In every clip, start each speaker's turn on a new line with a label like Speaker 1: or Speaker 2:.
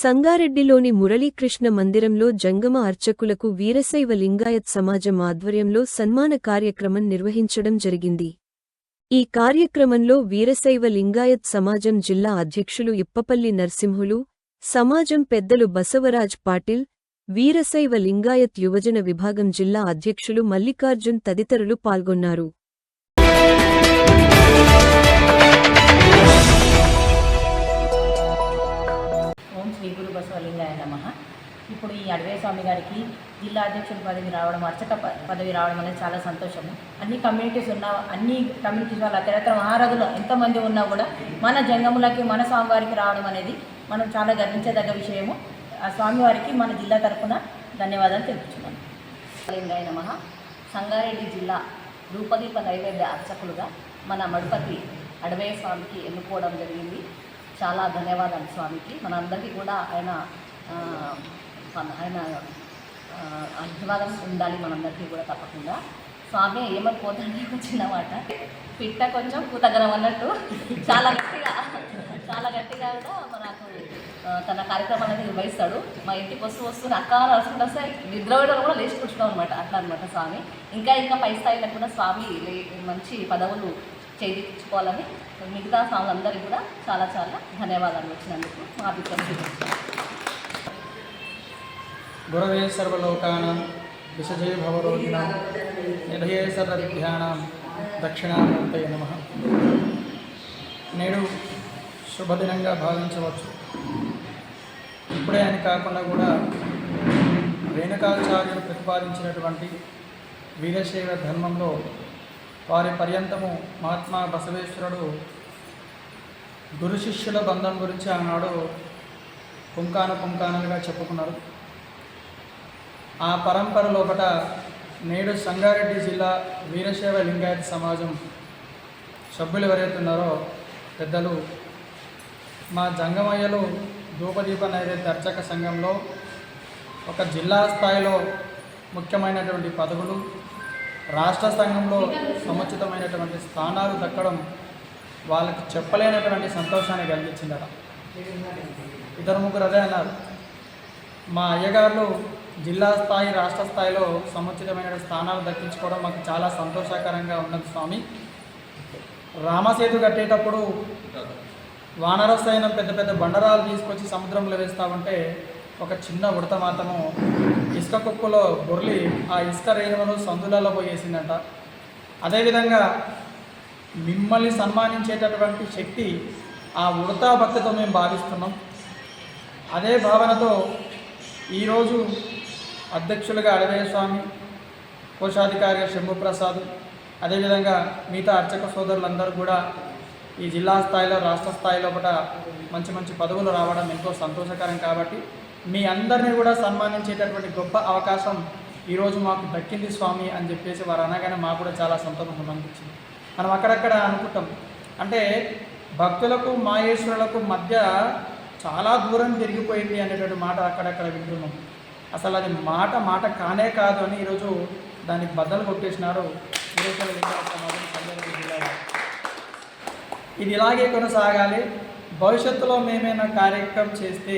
Speaker 1: సంగారెడ్డిలోని మురళీకృష్ణ మందిరంలో జంగమ అర్చకులకు వీరశైవ లింగాయత్ సమాజం ఆధ్వర్యంలో సన్మాన కార్యక్రమం నిర్వహించడం జరిగింది. ఈ కార్యక్రమంలో వీరశైవ లింగాయత్ సమాజం జిల్లా అధ్యక్షులు ఇప్పపల్లి నర్సింహులు సమాజం పెద్దలు బసవరాజ్ పాటిల్ వీరశైవ లింగాయత్ యువజన విభాగం జిల్లా అధ్యక్షులు మల్లికార్జున్ తదితరులు పాల్గొన్నారు.
Speaker 2: ఇప్పుడు ఈ అడవే స్వామి గారికి జిల్లా అధ్యక్షుడి పదవి రావడం అర్చక పదవి రావడం అనేది చాలా సంతోషము. అన్ని కమ్యూనిటీస్ ఉన్న అన్ని కమ్యూనిటీస్ వాళ్ళ తెరతర మహారథులు ఎంతమంది ఉన్నా కూడా మన జంగములకి మన స్వామివారికి రావడం అనేది మనం చాలా గర్వించదగ్గ విషయము. ఆ స్వామివారికి మన జిల్లా తరఫున ధన్యవాదాలు తెలుపుతున్నాను లింగాయ నమ. సంగారెడ్డి జిల్లా రూపదీప నైవేద్య అర్చకులుగా మన మడుపతి అడవయ్య స్వామికి ఎన్నుకోవడం జరిగింది. చాలా ధన్యవాదాలు స్వామికి. మనందరికీ కూడా ఆయన ఆయన ఆశీర్వాదం ఉండాలి మనందరికీ కూడా తప్పకుండా. స్వామి ఏమైపోతుంది ఒక మాట. పిట్ట కొంచెం పూతగనం అన్నట్టు. చాలా గట్టిగా చాలా గట్టిగా కూడా మనకు తన తన కార్యక్రమాన్ని నిర్వహిస్తాడు. మా ఇంటికి వస్తూ వస్తూ అక్క నడుచుకుంటూ వస్తే నిద్ర కూడా లేచి కూర్చున్నాం అనమాట అట్లా అనమాట స్వామి. ఇంకా ఇంకా పై స్థాయిలో కూడా స్వామి లే- మంచి పదవులు చేయించుకోవాలని మిగతా స్వాములందరికీ కూడా చాలా చాలా ధన్యవాదాలు వచ్చినందుకు మా అభిప్రాయం.
Speaker 3: గురవే సర్వలోకానాం విషజే భవరోగిణాం నిధయే సర్వవిద్యానాం దక్షిణామూర్తయ నమ నేడు శుభదినంగా భావించవచ్చు. ఇప్పుడే అని కాకుండా కూడా రేణుకాచార్యుడు ప్రతిపాదించినటువంటి వీరశైవ ధర్మంలో వారి పర్యంతము మహాత్మా బసవేశ్వరుడు గురు శిష్యుల బంధం గురించి ఆనాడు పుంకాన పుంకానలుగా చెప్పుకున్నారు. ఆ పరంపరలోపట నేడు సంగారెడ్డి జిల్లా వీరశైవ లింగాయత సమాజం. సభ్యులు ఎవరైతే ఉన్నారో పెద్దలు మా జంగమయ్యలు ధూపదీప నైవేద్య అర్చక సంఘంలో ఒక జిల్లా స్థాయిలో ముఖ్యమైనటువంటి పదవులు రాష్ట్ర సంఘంలో సముచితమైనటువంటి స్థానాలు దక్కడం వాళ్ళకి చెప్పలేనటువంటి సంతోషాన్ని కలిగించిందట. ఇద్దరు ముగ్గురు అదే అన్నారు. మా అయ్యగారులు జిల్లా స్థాయి రాష్ట్ర స్థాయిలో సముచితమైన స్థానాలు దక్కించుకోవడం మాకు చాలా సంతోషకరంగా ఉన్నది స్వామి. రామసేతు కట్టేటప్పుడు వానరసైన పెద్ద పెద్ద బండరాలు తీసుకొచ్చి సముద్రంలో వేస్తామంటే ఒక చిన్న ఉడత మాత్రము ఇసుక కుక్కలో బొర్లి ఆ ఇసుక రేణువును సందులలో పోయేసిందంట. అదేవిధంగా మిమ్మల్ని సన్మానించేటటువంటి శక్తి ఆ ఉడతా భక్తితో మేము భావిస్తున్నాం. అదే భావనతో ఈరోజు అధ్యక్షులుగా అడవయ్య స్వామి కోశాధికారిగా శంభుప్రసాద్ అదేవిధంగా మిగతా అర్చక సోదరులందరూ కూడా ఈ జిల్లా స్థాయిలో రాష్ట్ర స్థాయిలో కూడా మంచి మంచి పదవులు రావడం ఎంతో సంతోషకరం కాబట్టి మీ అందరినీ కూడా సన్మానించేటటువంటి గొప్ప అవకాశం ఈరోజు మాకు దక్కింది స్వామి అని చెప్పేసి వారు అనగానే మాకు కూడా చాలా సంతోషం అనిపించింది. మనం అక్కడక్కడ అనుకుంటాం. అంటే భక్తులకు మాయేశ్వరులకు మధ్య చాలా దూరం తిరిగిపోయింది అనేటువంటి మాట అక్కడక్కడ వింటున్నాం. అసలు అది మాట మాట కానే కాదు అని ఈరోజు దానికి బద్దలు కొట్టేసినారు సమాజం సంగారెడ్డి జిల్లాలో ఇది ఇలాగే కొనసాగాలి. భవిష్యత్తులో మేమైనా కార్యక్రమం చేస్తే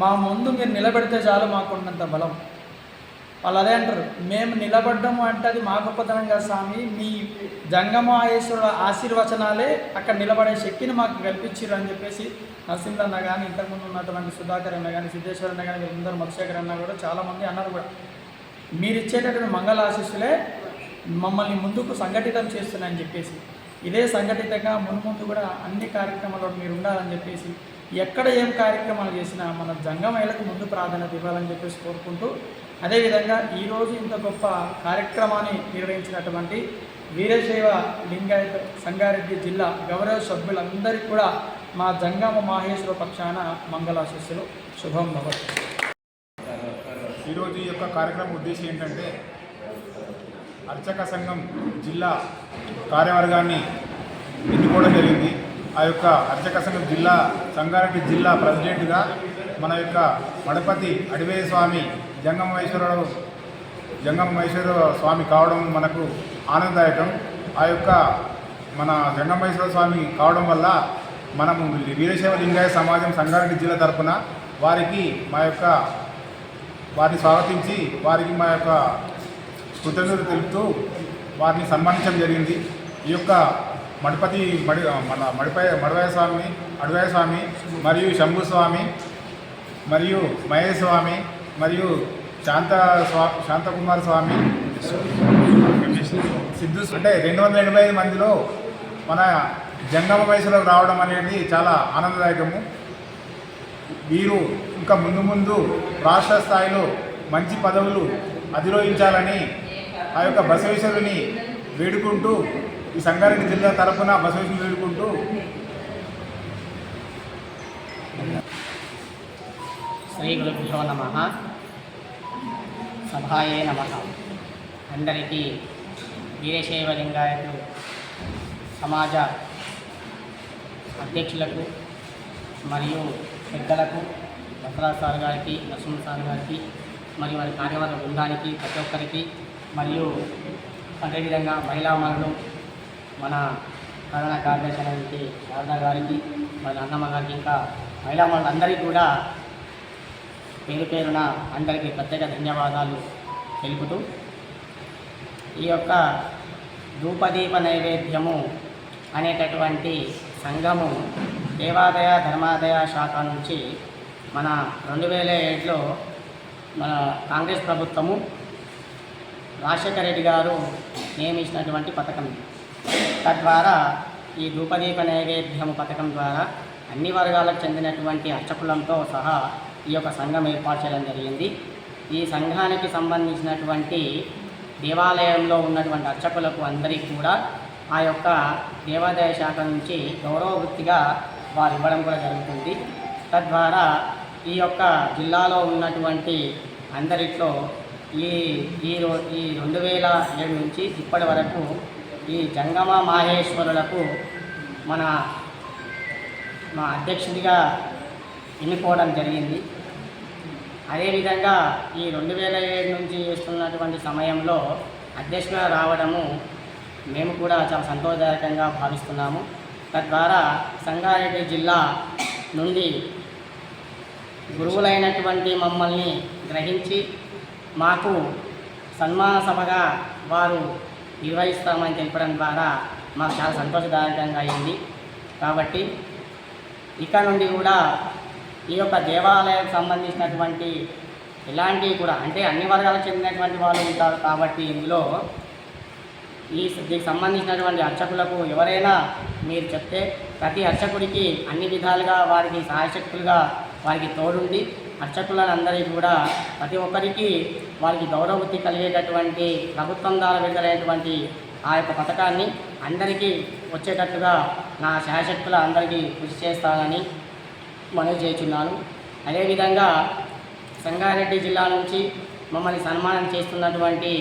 Speaker 3: మా ముందు మీరు నిలబెడితే చాలు మాకున్నంత బలం. వాళ్ళు అదే అంటారు మేము నిలబడ్డము అంటే అది మా గొప్పతనం కదా స్వామి మీ జంగమాయేశ్వర ఆశీర్వచనాలే అక్కడ నిలబడే శక్తిని మాకు కల్పించారు అని చెప్పేసి నరసింహన్న కానీ ఇంతకుముందు ఉన్నటువంటి సుధాకర్ అన్న కానీ సిద్ధేశ్వర్ అన్న కానీ వీళ్ళందరూ మధుశేఖర్ అన్న కూడా చాలామంది అన్నారు కూడా. మీరు ఇచ్చేటటువంటి మంగళ ఆశీస్సులే మమ్మల్ని ముందుకు సంఘటితం చేస్తున్నాయని చెప్పేసి ఇదే సంఘటితంగా మున్ముందు కూడా అన్ని కార్యక్రమాల్లో మీరు ఉండాలని చెప్పేసి ఎక్కడ ఏం కార్యక్రమాలు చేసినా మన జంగమయ్యలకు ముందు ప్రాధాన్యత ఇవ్వాలని చెప్పేసి కోరుకుంటూ అదేవిధంగా ఈరోజు ఇంత గొప్ప కార్యక్రమాన్ని నిర్వహించినటువంటి వీరశైవ లింగాయత సంగారెడ్డి జిల్లా గౌరవ సభ్యులందరికీ కూడా మా జంగమ మాహేశ్వర పక్షాన మంగళాశిస్సులు. శుభం భవతు.
Speaker 4: ఈరోజు ఈ యొక్క కార్యక్రమం ఉద్దేశం ఏంటంటే అర్చక సంఘం జిల్లా కార్యవర్గాన్ని ఎన్నుకోవడం జరిగింది. ఆ యొక్క అర్చక సంఘం జిల్లా సంగారెడ్డి జిల్లా ప్రెసిడెంట్గా మన యొక్క మడపతి అడివేయ స్వామి జంగమేశ్వరుడు జంగమేశ్వర స్వామి కావడం మనకు ఆనందదాయకం. ఆ యొక్క మన జంగమేశ్వర స్వామి కావడం వల్ల మనము వీరశైవ లింగాయ సమాజం సంగారెడ్డి జిల్లా తరపున వారికి మా యొక్క వారిని స్వాగతించి వారికి మా యొక్క కృతజ్ఞతలు తెలుపుతూ వారిని సన్మానించడం జరిగింది. ఈ యొక్క మడిపతి మడి మన మడిపై మడవయ్య స్వామి అడవయ్య స్వామి మరియు శంభుస్వామి మరియు మహేష్ స్వామి మరియు శాంత స్వా శాంతకుమార్ స్వామి సిద్ధు అంటే రెండు వందల ఎనభై ఐదు మందిలో మన జంగమ వయసులోకి రావడం అనేది చాలా ఆనందదాయకము. వీరు ఇంకా ముందు ముందు రాష్ట్ర స్థాయిలో మంచి పదవులు అధిరోహించాలని ఆ యొక్క బసవేశ్వరుని వేడుకుంటూ ఈ సంగారెడ్డి జిల్లా తరఫున బసవేశ్వరం వేడుకుంటూ
Speaker 5: శ్రీ గురుభ్యో నమ. సభాయే నమ. అందరికీ వీరశైవ లింగాయతులు సమాజ అధ్యక్షులకు మరియు పెద్దలకు వసరాజ్ సార్ గారికి నరసింహ సార్ గారికి మరియు వారి కార్యవర్గ బృందానికి ప్రతి ఒక్కరికి మరియు అదేవిధంగా మహిళా మనులు మన ప్రధాన కార్యదర్శి అయినటువంటి శారదా గారికి మరి అన్నమ్మ గారికి ఇంకా మహిళా వాళ్ళందరికీ కూడా పేరు పేరున అందరికీ ప్రత్యేక ధన్యవాదాలు తెలుపుతూ ఈ యొక్క ధూపదీప నైవేద్యము అనేటటువంటి సంఘము దేవాదాయ ధర్మాదాయ శాఖ నుంచి మన రెండు వేల ఏడులో మన కాంగ్రెస్ ప్రభుత్వము రాజశేఖర రెడ్డి గారు నియమించినటువంటి పథకం ఇది. తద్వారా ఈ ధూపదీప నైవేద్యము పథకం ద్వారా అన్ని వర్గాలకు చెందినటువంటి అర్చకులంతో సహా ఈ యొక్క సంఘం ఏర్పాటు చేయడం జరిగింది. ఈ సంఘానికి సంబంధించినటువంటి దేవాలయంలో ఉన్నటువంటి అర్చకులకు అందరికీ కూడా ఆ యొక్క దేవాదాయ శాఖ నుంచి గౌరవ వృత్తిగా వారు ఇవ్వడం కూడా జరుగుతుంది. తద్వారా ఈ యొక్క జిల్లాలో ఉన్నటువంటి అందరిట్లో ఈ ఈ ఈ రెండు వేల ఏడు నుంచి ఇప్పటి వరకు ఈ జంగమ మాహేశ్వరులకు మన మా అధ్యక్షుడిగా ఎన్నుకోవడం జరిగింది. అదేవిధంగా ఈ రెండు వేల ఏడు నుంచి చేస్తున్నటువంటి సమయంలో అధ్యక్షుడిగా రావడము మేము కూడా చాలా సంతోషదాయకంగా భావిస్తున్నాము. తద్వారా సంగారెడ్డి జిల్లా నుండి గురువులైనటువంటి మమ్మల్ని గ్రహించి మాకు సన్మాన సభగా వారు నిర్వహిస్తామని తెలపడం ద్వారా మాకు చాలా సంతోషదాయకంగా అయింది. కాబట్టి ఇక నుండి కూడా ఈ యొక్క దేవాలయం సంబంధించినటువంటి ఇలాంటివి కూడా అంటే అన్ని వర్గాలకు చెందినటువంటి వాళ్ళు ఉంటారు కాబట్టి ఇందులో ఈ దీనికి సంబంధించినటువంటి అర్చకులకు ఎవరైనా మీరు చెప్తే ప్రతి అర్చకుడికి అన్ని విధాలుగా వారికి సహాయశక్తులుగా వారికి తోడుండి అర్చకులందరికీ కూడా ప్రతి ఒక్కరికి వారికి గౌరవృత్తి కలిగేటటువంటి ప్రభుత్వం ద్వారా విడుదలైనటువంటి ఆ యొక్క పథకాన్ని అందరికీ వచ్చేటట్టుగా నా శాశక్తుల అందరికీ కృషి చేస్తానని మనవి చేస్తున్నాను. అదేవిధంగా సంగారెడ్డి జిల్లా నుంచి మమ్మల్ని సన్మానం చేస్తున్నటువంటి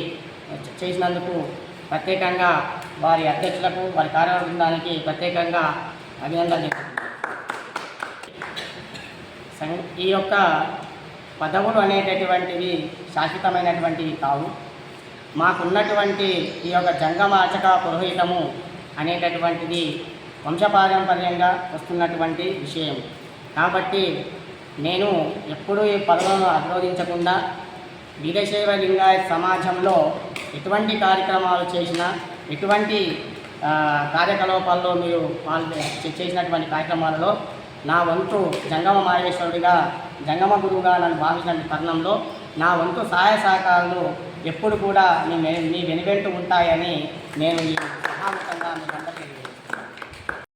Speaker 5: చేసినందుకు ప్రత్యేకంగా వారి అధ్యక్షులకు వారి కార్యవర్గ ప్రత్యేకంగా ప్రత్యేకంగా అభినందనలు. ఈ యొక్క పదవులు అనేటటువంటివి శాశ్వతమైనటువంటివి కావు. మాకున్నటువంటి ఈ యొక్క జంగమాచక పురోహితము అనేటటువంటిది వంశపారంపర్యంగా వస్తున్నటువంటి విషయం. కాబట్టి నేను ఎప్పుడూ ఈ పదవులను అభిరోధించకుండా వీరశైవ లింగాయత్ సమాజంలో ఎటువంటి కార్యక్రమాలు చేసినా ఎటువంటి కార్యకలాపాల్లో మీరు పాల్గొ చేసినటువంటి కార్యక్రమాలలో నా వంతు జంగమ మాహేశ్వరుడిగా జంగమ గురువుగా నన్ను భావించిన తరుణంలో నా వంతు సహాయ సహకారాలు ఎప్పుడు కూడా మీ మీ వెనువెంటూ ఉంటాయని నేను ఈ సహాముఖంగా మీకు అందరికీ